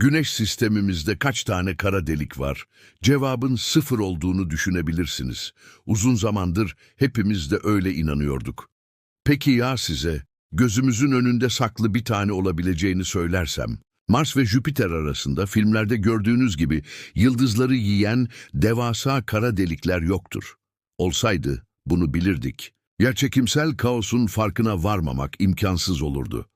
Güneş sistemimizde kaç tane kara delik var? Cevabın sıfır olduğunu düşünebilirsiniz. Uzun zamandır hepimiz de öyle inanıyorduk. Peki ya size, gözümüzün önünde saklı bir tane olabileceğini söylersem? Mars ve Jüpiter arasında filmlerde gördüğünüz gibi yıldızları yiyen devasa kara delikler yoktur. Olsaydı bunu bilirdik. Yerçekimsel kaosun farkına varmamak imkansız olurdu.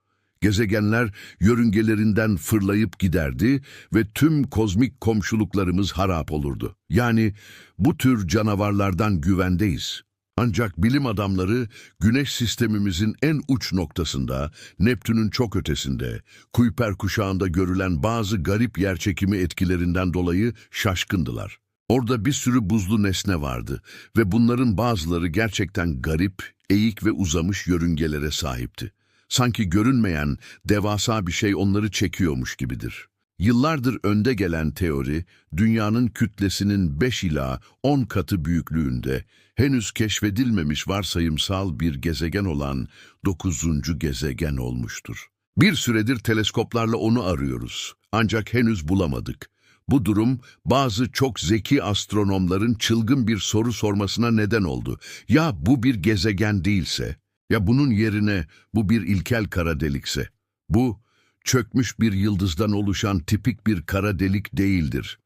Gezegenler yörüngelerinden fırlayıp giderdi ve tüm kozmik komşuluklarımız harap olurdu. Yani bu tür canavarlardan güvendeyiz. Ancak bilim adamları güneş sistemimizin en uç noktasında, Neptün'ün çok ötesinde, Kuiper kuşağında görülen bazı garip yerçekimi etkilerinden dolayı şaşkındılar. Orada bir sürü buzlu nesne vardı ve bunların bazıları gerçekten garip, eğik ve uzamış yörüngelere sahipti. Sanki görünmeyen, devasa bir şey onları çekiyormuş gibidir. Yıllardır önde gelen teori, dünyanın kütlesinin 5 ila 10 katı büyüklüğünde, henüz keşfedilmemiş varsayımsal bir gezegen olan 9. gezegen olmuştur. Bir süredir teleskoplarla onu arıyoruz. Ancak henüz bulamadık. Bu durum bazı çok zeki astronomların çılgın bir soru sormasına neden oldu. Ya bu bir gezegen değilse? Ya bunun yerine bu bir ilkel kara delikse? Bu, çökmüş bir yıldızdan oluşan tipik bir kara delik değildir.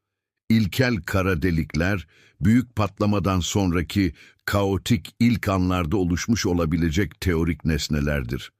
İlkel kara delikler, büyük patlamadan sonraki kaotik ilk anlarda oluşmuş olabilecek teorik nesnelerdir.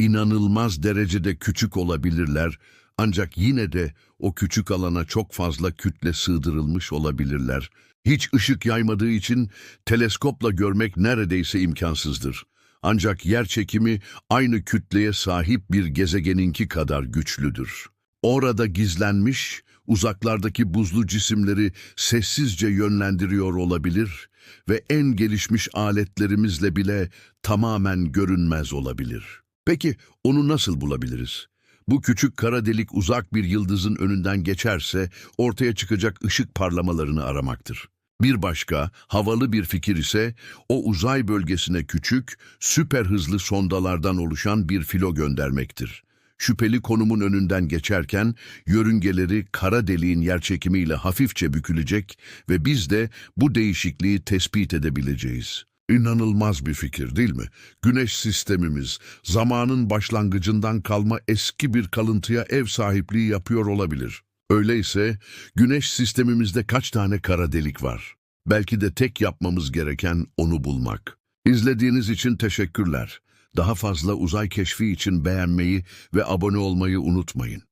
İnanılmaz derecede küçük olabilirler ancak yine de o küçük alana çok fazla kütle sığdırılmış olabilirler. Hiç ışık yaymadığı için teleskopla görmek neredeyse imkansızdır. Ancak yer çekimi aynı kütleye sahip bir gezegeninki kadar güçlüdür. Orada gizlenmiş, uzaklardaki buzlu cisimleri sessizce yönlendiriyor olabilir ve en gelişmiş aletlerimizle bile tamamen görünmez olabilir. Peki onu nasıl bulabiliriz? Bu küçük kara delik uzak bir yıldızın önünden geçerse ortaya çıkacak ışık parlamalarını aramaktır. Bir başka, havalı bir fikir ise o uzay bölgesine küçük, süper hızlı sondalardan oluşan bir filo göndermektir. Şüpheli konumun önünden geçerken yörüngeleri kara deliğin yerçekimiyle hafifçe bükülecek ve biz de bu değişikliği tespit edebileceğiz. İnanılmaz bir fikir değil mi? Güneş sistemimiz zamanın başlangıcından kalma eski bir kalıntıya ev sahipliği yapıyor olabilir. Öyleyse güneş sistemimizde kaç tane kara delik var? Belki de tek yapmamız gereken onu bulmak. İzlediğiniz için teşekkürler. Daha fazla uzay keşfi için beğenmeyi ve abone olmayı unutmayın.